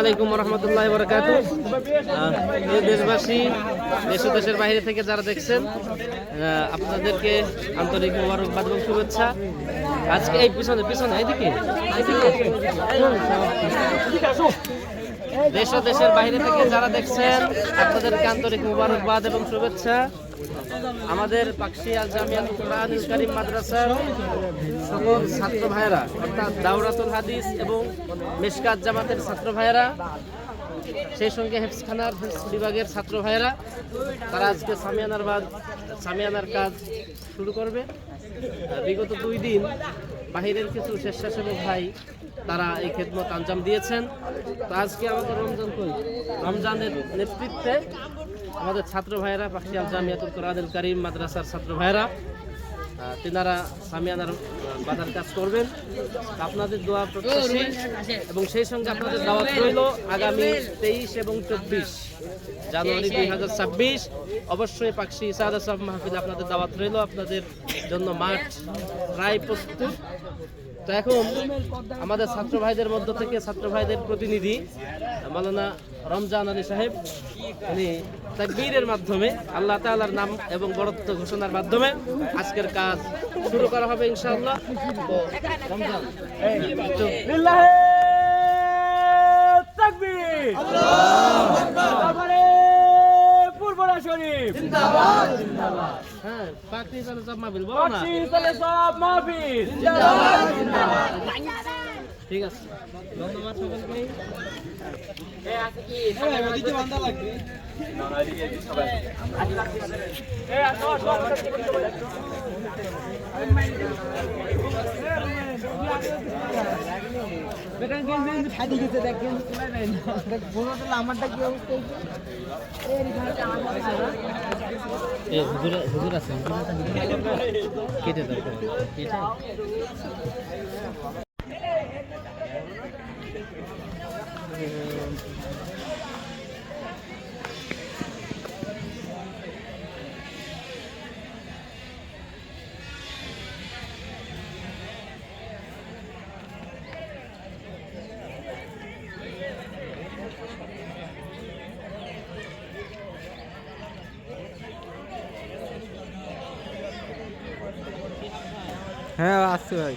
আলাইকুম রহমতুল্লাহ বরকাত দেশবাসী, দেশ দেশের বাইরে থেকে যারা দেখছেন আপনাদেরকে আন্তরিক মোবারকবাদ এবং শুভেচ্ছা। আজকে এই পিছনে পিছনে এইদিকে দেশ দেশের বাইরে থেকে যারা দেখছেন, আপনাদেরকে আন্তরিক মোবারকবাদ এবং শুভেচ্ছা। আমাদের পাকশিয়া জামিয়াত কুরআনুল কারীম মাদ্রাসার সকল ছাত্র ভাইয়েরা, অর্থাৎ দাওরাতুল হাদিস এবং মেশকাত জামাতের ছাত্র ভাইয়েরা, সেই সঙ্গে হেফসখানার হেফস বিভাগের ছাত্র ভাইয়েরা, তারা আজকে সামিয়ানার বাদ, সামিয়ানার কাজ শুরু করবে। বিগত দুই দিন বাহিরের কিছু স্বেচ্ছাসেবক ভাই, তারা এই খেদমত আঞ্জাম দিয়েছেন। তো আজকে আমাদের রমজান রমজানের নেতৃত্বে আমাদের ছাত্র ভাইয়েরা পাখিয়াল জামিয়াতুল কোরআনুল কারীম মাদ্রাসার ছাত্র ভাইয়েরা তিনারা সামিয়ানার বাজার কাজ করবেন। আপনাদের দোয়া প্রত্যাশী। এবং সেই সঙ্গে আপনাদের দাওয়াত রইল আগামী তেইশ এবং চব্বিশ জানুয়ারি দুই হাজার ছাব্বিশ। অবশ্যই পাকশি ইসাদ আসাব মাহফিল আপনাদের দাওয়াত রইল। আপনাদের জন্য মাঠ প্রায় প্রস্তুত। তো এখন আমাদের ছাত্র ভাইদের মধ্য থেকে ছাত্র ভাইদের প্রতিনিধি মালানা রমজান আলী সাহেব। উনি তাকবীরের মাধ্যমে আল্লাহ তাআলার নাম এবং বরত্ব ঘোষণার মাধ্যমে আজকের কাজ শুরু করা হবে ইনশাআল্লাহ। তো রমজান তো লিল্লাহে তাকবীর। তারপরে পূর্বরা শরীফ। হ্যাঁ পাকড়ি চালু চাপ মাহফিল বলো না। পাখি চলে সব মাহফিল। ঠিক আছে। ধন্যবাদ সকলকে। আমারটা কি আছে। কেটে দাও। হ্যাঁ আসছে ভাই।